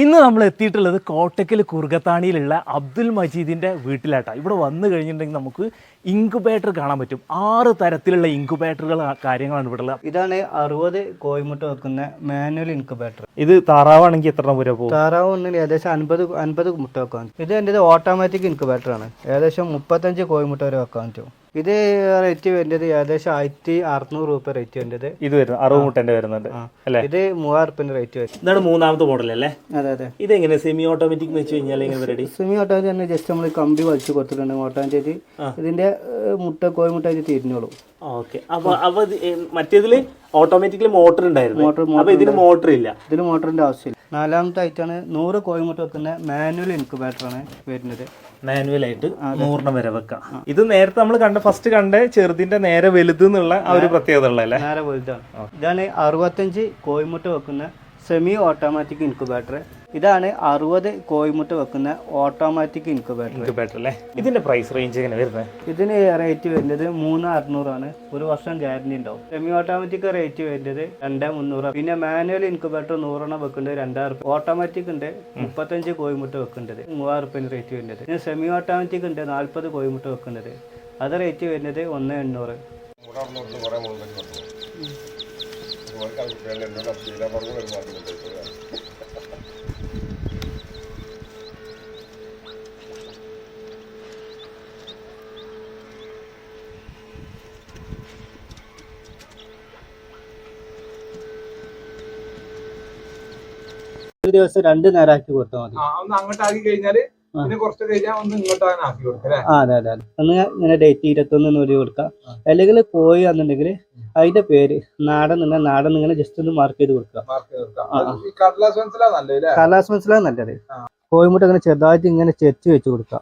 ഇന്ന് നമ്മൾ എത്തിയിട്ടുള്ളത് കോട്ടക്കൽ കുറുകത്താണിയിലുള്ള അബ്ദുൽ മജീദിന്റെ വീട്ടിലാട്ടാ. ഇവിടെ വന്നു കഴിഞ്ഞിട്ടുണ്ടെങ്കിൽ നമുക്ക് ഇൻക്യുബേറ്റർ കാണാൻ പറ്റും. ആറ് തരത്തിലുള്ള ഇൻക്യുബേറ്ററുകൾ കാര്യങ്ങളാണ് ഇവിടെ ഉള്ളത്. ഇതാണ് അറുപത് കോഴിമുട്ട വെക്കുന്ന മാനുവൽ ഇൻക്യുബേറ്റർ ഇത് താറാവാണെങ്കിൽ എത്ര വരെ പോകും? താറാവ് ഒന്നിൽ ഏകദേശം അൻപത് അൻപത് മുട്ട വെക്കാൻ ഇത് എന്റെ ഓട്ടോമാറ്റിക് ഇൻക്യുബേറ്റർ ആണ്. ഏകദേശം മുപ്പത്തഞ്ച് കോയിമുട്ട വരെ വെക്കാൻ പറ്റും. ഇത് റേറ്റ് വരുന്നത് ഏകദേശം ആയിരത്തി അറുന്നൂറ് രൂപ റേറ്റ് വരുന്നത്. ഇത് വരുന്നത് അറുപത് മുട്ടന്റെ വരുന്നുണ്ട് അല്ലേ? ഇത് മൂവായിരം റേറ്റ് വരും. ഇതാണ് മൂന്നാമത്തെ മോഡൽ അല്ലേ? അതെ അതെ. ഇത് എങ്ങനെ സെമി ഓട്ടോമാറ്റിക് വെച്ച് കഴിഞ്ഞാൽ എങ്ങനെ റെഡി സെമി ഓട്ടോമാറ്റിക് തന്നെ ജസ്റ്റ് നമ്മൾ കമ്പി വലിച്ചു കൊടുത്തിട്ടുണ്ട് ഓട്ടോമാറ്റിക് ഇതിന്റെ മുട്ട കോഴി മുട്ട തിരിഞ്ഞോളൂ. ഓക്കെ. അപ്പൊ അപ്പൊ മറ്റേതിൽ ഓട്ടോമാറ്റിക്കലി മോട്ടർ ഉണ്ടായിരുന്നു. മോട്ടർ അപ്പൊ ഇതിന് മോട്ടർ ഇല്ല. ഇതിന് മോട്ടറിന്റെ ആവശ്യമില്ല. നാലാമത്തെ ആയിട്ടാണ് നൂറ് കോഴിമുട്ട വെക്കുന്ന മാനുവൽ ഇൻക്യുബേറ്റർ ആണ് വരുന്നത് മാനുവൽ ആയിട്ട് നൂറിന് വരെ വെക്കാം. ഇത് നേരത്തെ നമ്മൾ കണ്ട ഫസ്റ്റ് കണ്ട ചെറുതിന്റെ നേരെ വലുത് എന്നുള്ള ആ ഒരു പ്രത്യേകത ഉള്ളതല്ലേ? നേരെ വലുതാണ്. ഇതാണ് അറുപത്തഞ്ച് കോഴിമുട്ട വെക്കുന്ന സെമി ഓട്ടോമാറ്റിക് ഇൻക്യുബേറ്റർ ഇതാണ് അറുപത് കോയിമുട്ട വെക്കുന്ന ഓട്ടോമാറ്റിക് ഇൻക്യുബേറ്റർ ഇൻക്യുബേറ്റർ അല്ലേ? ഇതിന്റെ പ്രൈസ് റേഞ്ച് എങ്ങനെ വരുന്നത് ഇതിന് റേറ്റ് വരുന്നത് മൂന്ന് അറുന്നൂറാണ് ഒരു വർഷം ഗ്യാരണ്ടി ഉണ്ടാവും. സെമി ഓട്ടോമാറ്റിക് റേറ്റ് വരുന്നത് രണ്ട് മുന്നൂറ്. പിന്നെ മാനുവൽ ഇൻക്യുബേറ്റർ നൂറെണ്ണം വെക്കുന്നത് രണ്ടായിരം റുപ്യ. ഓട്ടോമാറ്റിക് ഉണ്ട് മുപ്പത്തഞ്ച് കോയിമുട്ട വെക്കേണ്ടത് മൂവായിരം റുപ്യ റേറ്റ് വരുന്നത്. പിന്നെ സെമി ഓട്ടോമാറ്റിക് ഉണ്ട് നാൽപ്പത് കോയിമുട്ട വെക്കുന്നത് അത് റേറ്റ് വരുന്നത് ഒന്ന് എണ്ണൂറ്. ഒരു ദിവസം രണ്ട് നേരാക്കി കൊടുത്താൽ മതി. അന്ന് ഒന്ന് അങ്ങോട്ട് ആക്കി കഴിഞ്ഞാൽ പിന്നെ കുറച്ച് കഴിഞ്ഞാൽ ഒന്ന് ഇങ്ങോട്ട് അങ്ങനെ ആക്കി കൊടുക്കാം അല്ലേ? ആ അതെ അതെ അതെ. ഒന്ന് ഇങ്ങനെ ഡേറ്റ് ഇരുപത്തൊന്ന് നൂറ് കൊടുക്കാം അല്ലെങ്കിൽ കോഴി എന്നുണ്ടെങ്കിൽ അതിന്റെ പേര് നാടൻ നിങ്ങൾ നാടൻ ഇങ്ങനെ ജസ്റ്റ് ഒന്ന് മാർക്ക് ചെയ്ത് കൊടുക്കുക. കടലാസ് കലാസ് മനസ്സിലാണ് നല്ലത്. കോഴിമുട്ട ഇങ്ങനെ ചെറുതായിട്ട് ഇങ്ങനെ ചെത്തി വെച്ച് കൊടുക്കുക.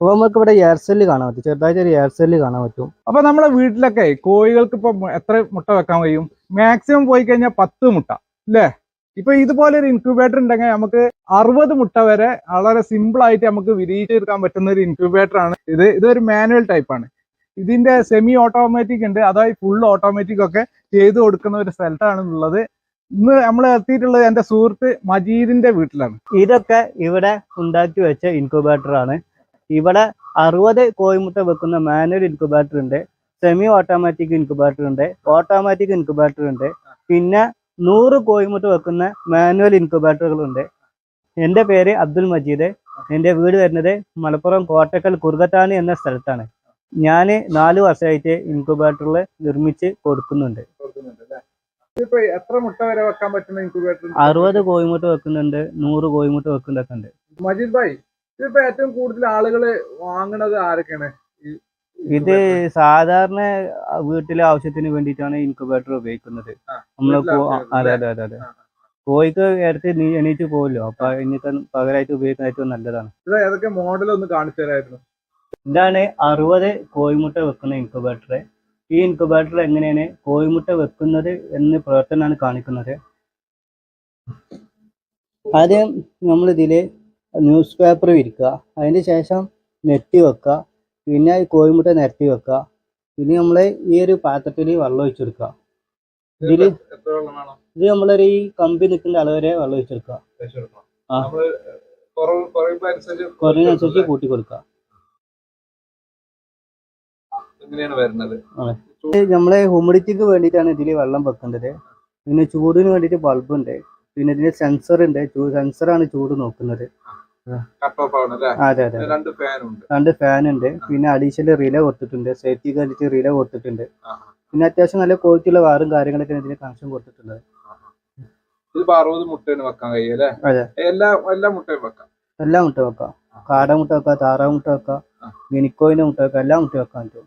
അപ്പൊ നമുക്ക് ഇവിടെ എയർസെല്ല് കാണാൻ പറ്റും. ചെറുതായിട്ട് ഒരു എയർസെല്ല് കാണാൻ പറ്റും. അപ്പൊ നമ്മുടെ വീട്ടിലൊക്കെ കോഴികൾക്ക് ഇപ്പൊ എത്ര മുട്ട വെക്കാൻ കഴിയും? മാക്സിമം പോയി കഴിഞ്ഞാൽ പത്ത് മുട്ട അല്ലേ? ഇപ്പൊ ഇതുപോലെ ഒരു ഇൻക്യൂബേറ്റർ ഉണ്ടെങ്കിൽ നമുക്ക് അറുപത് മുട്ട വരെ വളരെ സിമ്പിൾ ആയിട്ട് നമുക്ക് വിരിയിച്ചെടുക്കാൻ പറ്റുന്ന ഒരു ഇൻക്യൂബേറ്റർ ആണ് ഇത്. ഇതൊരു മാനുവൽ ടൈപ്പ് ആണ്. ഇതിന്റെ സെമി ഓട്ടോമാറ്റിക് ഉണ്ട്. അതായത് ഫുൾ ഓട്ടോമാറ്റിക് ഒക്കെ ചെയ്തു കൊടുക്കുന്ന ഒരു സ്ഥലത്താണ് ഉള്ളത്. ഇന്ന് നമ്മൾ എത്തിയിട്ടുള്ളത് എന്റെ സുഹൃത്ത് മജീദിന്റെ വീട്ടിലാണ്. ഇതൊക്കെ ഇവിടെ ഉണ്ടാക്കി വെച്ച ഇൻക്യൂബേറ്റർ ആണ്. ഇവിടെ അറുപത് കോയിമുട്ട വെക്കുന്ന മാനുവൽ ഇൻക്യൂബേറ്റർ ഉണ്ട്. സെമി ഓട്ടോമാറ്റിക് ഇൻക്യൂബേറ്റർ ഉണ്ട്. ഓട്ടോമാറ്റിക് ഇൻക്യൂബേറ്റർ ഉണ്ട്. പിന്നെ നൂറ് കോയിമുട്ട് വെക്കുന്ന മാനുവൽ ഇൻക്യുബേറ്ററുകളുണ്ട്. എന്റെ പേര് അബ്ദുൽ മജീദ്. എന്റെ വീട് വരുന്നത് മലപ്പുറം കോട്ടക്കൽ കുറുകത്താണി എന്ന സ്ഥലത്താണ്. ഞാൻ നാല് വർഷമായിട്ട് ഇൻക്യുബേറ്ററിൽ നിർമ്മിച്ച് കൊടുക്കുന്നുണ്ട്. അറുപത് കോയിമുട്ട് വെക്കുന്നുണ്ട് നൂറ് കോയിമുട്ട് വെക്കുന്നൊക്കെ ഉണ്ട്. മജീദ് ഭായ് ഇതിപ്പോ ഏറ്റവും കൂടുതൽ ആളുകൾ വാങ്ങണത് ആരൊക്കെയാണ്? ഇത് സാധാരണ വീട്ടിലെ ആവശ്യത്തിന് വേണ്ടിയിട്ടാണ് ഇൻക്യുബേറ്റർ ഉപയോഗിക്കുന്നത്. നമ്മൾ അതെ അതെ അതെ അതെ. കോഴിക്ക് ഇടത്ത് നീ എണീറ്റ് പോകല്ലോ അപ്പൊ ഇന്നത്തെ പകരമായിട്ട് ഉപയോഗിക്കുന്ന ഏറ്റവും നല്ലതാണ് ഏതൊക്കെ മോഡൽ ഒന്ന് കാണിച്ചു തരായിരുന്നു? ഇതാണ് അറുപത് കോഴിമുട്ട വെക്കുന്ന ഇൻക്യുബേറ്റർ ഈ ഇൻക്യുബേറ്റർ എങ്ങനെയാണ് കോഴിമുട്ട വെക്കുന്നത് എന്ന് പ്രവർത്തനമാണ് കാണിക്കുന്നത്. ആദ്യം നമ്മൾ ഇതിൽ ന്യൂസ് പേപ്പർ വിരിക്കുക അതിന് ശേഷം നെറ്റ് വെക്കുക. പിന്നെ ഈ കോഴിമുട്ട നിരത്തി വെക്കുക. പിന്നെ നമ്മൾ ഈ ഒരു പാത്രത്തിൽ വെള്ളം ഒഴിച്ചെടുക്കുക വേണം? ഇത് നമ്മളൊരു ഈ കമ്പി നിൽക്കുന്ന അളവ് വരെ വെള്ളം ഒഴിച്ചെടുക്കുക. ആ. കുറഞ്ഞനുസരിച്ച് കൂട്ടി കൊടുക്കുക. നമ്മളെ ഹ്യൂമിഡിറ്റിക്ക് വേണ്ടിയിട്ടാണ് ഇതിൽ വെള്ളം വെക്കേണ്ടത്. പിന്നെ ചൂടിന് വേണ്ടിയിട്ട് ബൾബ് ഉണ്ട്. പിന്നെ ഇതിന് സെൻസർ ഉണ്ട്. സെൻസറാണ് ചൂട് നോക്കുന്നത്. അതെ അതെ രണ്ട് ഫാൻ ഉണ്ട്. പിന്നെ അഡീഷണൽ റിലേ കൊടുത്തിട്ടുണ്ട്. സേഫ്റ്റി കഴിഞ്ഞിട്ട് റിലേ കൊടുത്തിട്ടുണ്ട്. പിന്നെ അത്യാവശ്യം നല്ല ക്വാളിറ്റി ഉള്ള വാറും കാര്യങ്ങളൊക്കെ ഇതിന് കണക്ഷൻ കൊടുത്തിട്ടുണ്ട് ഇതിപ്പോ അറുപത് മുട്ടയാണ് വെക്കാൻ. എല്ലാ എല്ലാ മുട്ടയും വെക്കാം. എല്ലാ മുട്ട വെക്കാം. കാട മുട്ട വെക്കാം താറാ മുട്ട വെക്കാം. ഗിനിക്കോയിന്റെ മുട്ട വെക്കാം എല്ലാ മുട്ട വെക്കാൻ പറ്റും.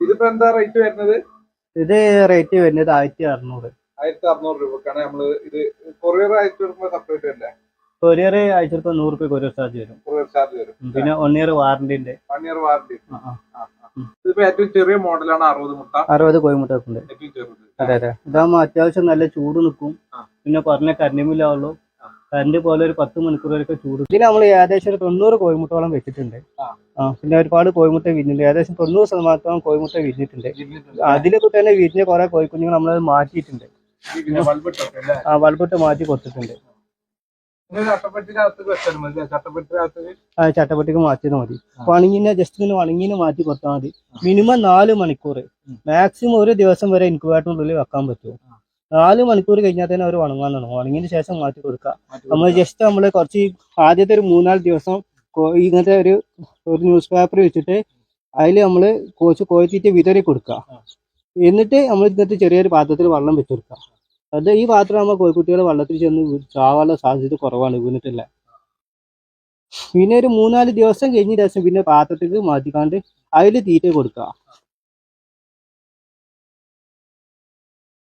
ഇതിപ്പോ എന്താ റേറ്റ് വരുന്നത്? ഇത് റേറ്റ് വരുന്നത് ആയിരത്തി അറുന്നൂറ് ആയിരത്തി അറുന്നൂറ് രൂപക്കാണ് നമ്മൾ ഇത് കൊറിയർ അയച്ചു കൊടുക്കുമ്പോ സെപ്പറേറ്റ് അല്ലേ? കൊറിയർ അയച്ചെടുപ്പോൾ നൂറ് രൂപ കൊറിയർ ചാർജ് വരും. കൊറിയർ ചാർജ് വരും. പിന്നെ വൺ ഇയർ വാറണ്ടി ഉണ്ട്. One year warranty. ഇതിപ്പോ ഏറ്റവും ചെറിയ മോഡലാണ് അറുപത് മുട്ട. അറുപത് കോഴിമുട്ട ഏറ്റവും അതെ അതെ. ഇതാകുമ്പോ അത്യാവശ്യം നല്ല ചൂട് നിൽക്കും. പിന്നെ പറഞ്ഞ കറണ്ട് കരണ്ട്. പോലെ ഒരു പത്ത് മണിക്കൂർ വരെ ചൂട്. ഇതിൽ നമ്മൾ ഏകദേശം ഒരു തൊണ്ണൂറ് കോഴിമുട്ടോളം വെച്ചിട്ടുണ്ട്. പിന്നെ ഒരുപാട് കോഴിമുട്ട വിരിഞ്ഞിട്ടുണ്ട്. ഏകദേശം തൊണ്ണൂറ് ശതമാനത്തോളം കോഴിമുട്ട വിരിഞ്ഞിട്ടുണ്ട്. അതിലൊക്കെ തന്നെ വിരിഞ്ഞ കുറെ കോഴിക്കുഞ്ഞുങ്ങൾ നമ്മൾ മാറ്റിയിട്ടുണ്ട്. ആ ബൾബിട്ട് മാറ്റി കൊടുത്തിട്ടുണ്ട്. ആ ചട്ടപ്പെട്ടിക്ക് മാറ്റിയത് മതി. വണങ്ങിനെ ജസ്റ്റ് ഇങ്ങനെ വണങ്ങിനെ മാറ്റി കൊടുത്താൽ മതി. മിനിമം നാല് മണിക്കൂർ. മാക്സിമം ഒരു ദിവസം വരെ ഇൻക്യുബേറ്ററിനുള്ളിൽ വെക്കാൻ പറ്റും നാല് മണിക്കൂർ കഴിഞ്ഞാൽ തന്നെ അവർ വണങ്ങാൻ തുടങ്ങും. വണങ്ങിന് ശേഷം മാറ്റി കൊടുക്കുക. നമ്മൾ ജസ്റ്റ് നമ്മൾ കുറച്ച് ആദ്യത്തെ ഒരു മൂന്നാൽ ദിവസം ഇങ്ങനത്തെ ഒരു ഒരു ന്യൂസ് പേപ്പർ വെച്ചിട്ട് അതിൽ നമ്മൾ കോച്ച് കോയത്തിട്ട് വിതറി കൊടുക്കുക. എന്നിട്ട് നമ്മൾ ഇങ്ങനത്തെ ചെറിയൊരു പാത്രത്തിൽ വെള്ളം വെച്ച് കൊടുക്കുക അത് ഈ പാത്രം നമ്മൾ കോഴിക്കുട്ടികൾ വെള്ളത്തിൽ ചെന്ന് ചാവാനുള്ള സാധ്യത കുറവാണ് വീണിട്ടില്ല. പിന്നെ ഒരു മൂന്നാൽ ദിവസം കഴിഞ്ഞ ദിവസം പിന്നെ പാത്രത്തിൽ മാറ്റിക്കാണ്ട് അതിൽ തീറ്റ കൊടുക്കുക.